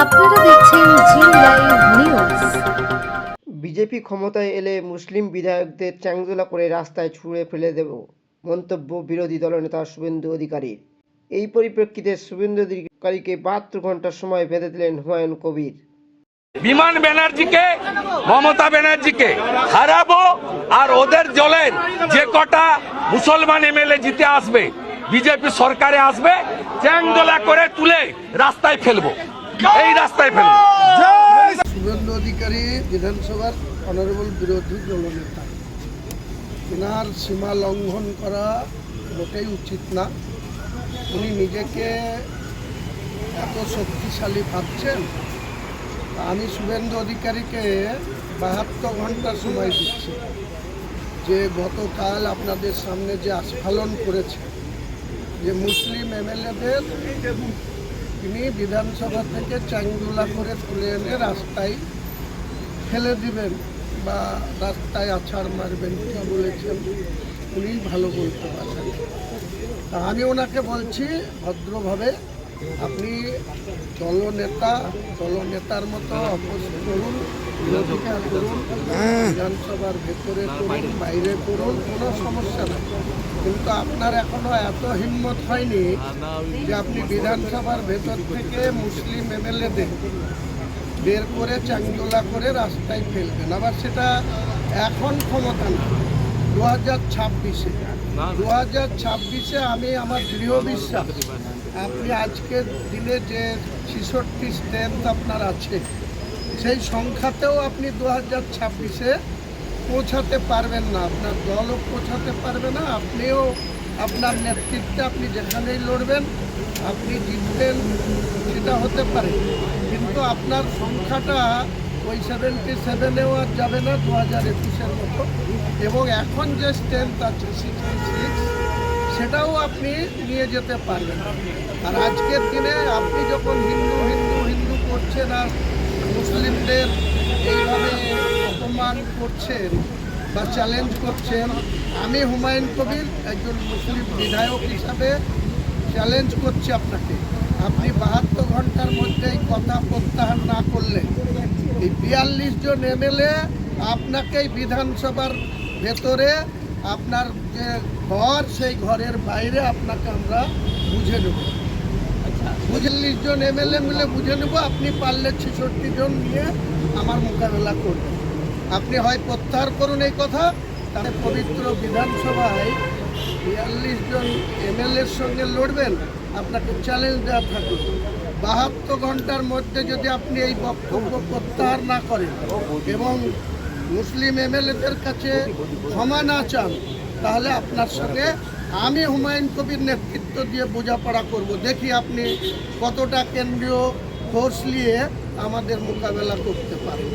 আপনারা দেখছেন জি live news. BJP ক্ষমতায় এলে মুসলিম বিধায়কদের চ্যাংদোলা করে রাস্তায় ছুঁড়ে ফেলে দেব মন্তব্য বিরোধী দলনেতা শুভেন্দু অধিকারীর। এই পরিপ্রেক্ষিতে শুভেন্দু অধিকারীকে বাহাত্তর ঘণ্টার সময় বেঁধে দিলেন হুমায়ুন কবির। বিমান ব্যানার্জিকে মমতা ব্যানার্জিকে হারাবো আর ওদের জলের যে কটা মুসলমান এমএলএ জিতে আসবে বিজেপি সরকারে আসবে চ্যাংদোলা করে তুলে রাস্তায় ফেলব। এই রাস্তায় শুভেন্দু অধিকারী বিধানসভার অনারেবল বিরোধী দলনেতা। এনার সীমা লঙ্ঘন করা মোটেই উচিত না। উনি নিজেকে এত শক্তিশালী ভাবছেন আমি শুভেন্দু অধিকারীকে বাহাত্তর ঘণ্টা সময় দিচ্ছি। যে গতকাল আপনাদের সামনে যে আস্ফালন করেছে, যে মুসলিম এমএলএদের তিনি বিধানসভা থেকে চাঙ্গুলা করে তুলে এনে রাস্তায় ফেলে দিবেন বা রাস্তায় আছাড় মারবেন কি বলেছেন উনি ভালো বলতে পারেন আমি ওনাকে বলছি ভদ্রভাবে আপনি দলনেতা দলনেতার মতো অপোজ করুন বিরোধিতা করুন বিধানসভার ভেতরে করুন বাইরে করুন কোনো সমস্যা নেই। কিন্তু আপনার এখনও এত হিম্মত হয়নি যে আপনি বিধানসভার ভেতর থেকে মুসলিম এমএলএদের বের করে চাঙ্গোলা করে রাস্তায় ফেলবেন। আবার সেটা এখন ক্ষমতা না। দু হাজার ছাব্বিশে। দু হাজার ছাব্বিশে আমি আমার দৃঢ় বিশ্বাস আপনি আজকের দিনে যে ছিষট্টি স্ট্রেংথ আপনার আছে, সেই সংখ্যাতেও আপনি দু হাজার ছাব্বিশে পৌঁছাতে পারবেন না। আপনার দলও পৌঁছাতে পারবে না, আপনিও আপনার নেতৃত্বে আপনি যেখানেই লড়বেন, আপনি জিতবেন, সেটা হতে পারে। কিন্তু আপনার সংখ্যাটা ওই সেভেন্টি সেভেনেও আর যাবে না, দু হাজার একুশের মতো। এবং এখন যে স্ট্রেংথ আছে সিক্সটি সিক্স সেটাও আপনি নিয়ে যেতে পারবেন। আর আজকের দিনে আপনি যখন হিন্দু হিন্দু হিন্দু করছেন আর মুসলিমদের এইভাবে অপমান করছেন বা চ্যালেঞ্জ করছেন, আমি হুমায়ুন কবির একজন মুসলিম বিধায়ক হিসাবে চ্যালেঞ্জ করছি আপনাকে। আপনি বাহাত্তর ঘণ্টার মধ্যে এই কথা প্রত্যাহার না করলে, এই বিয়াল্লিশ জন এমএলএ আপনাকে বিধানসভার ভেতরে আপনার যে ঘর সেই ঘরের বাইরে আপনাকে আমরা বুঝে নেব। পঁয়তাল্লিশ জন এমএলএ মিলে বুঝে নেব আপনি পারলে ছেষট্টি জন নিয়ে আমার মোকাবেলা করবেন। আপনি হয় প্রত্যাহার করুন এই কথা তাহলে পবিত্র বিধানসভায় বিয়াল্লিশ জন এমএলএর সঙ্গে লড়বেন আপনাকে চ্যালেঞ্জ দেওয়া থাকবে। বাহাত্তর ঘণ্টার মধ্যে যদি আপনি এই বক্তব্য প্রত্যাহার না করেন এবং মুসলিম এমএলএদের কাছে ক্ষমা না চান, তাহলে আপনার সঙ্গে আমি হুমায়ুন কবির নেতৃত্ব দিয়ে বোঝাপড়া করব। দেখি আপনি কতটা কেন্দ্রীয় ফোর্স নিয়ে আমাদের মোকাবেলা করতে পারেন।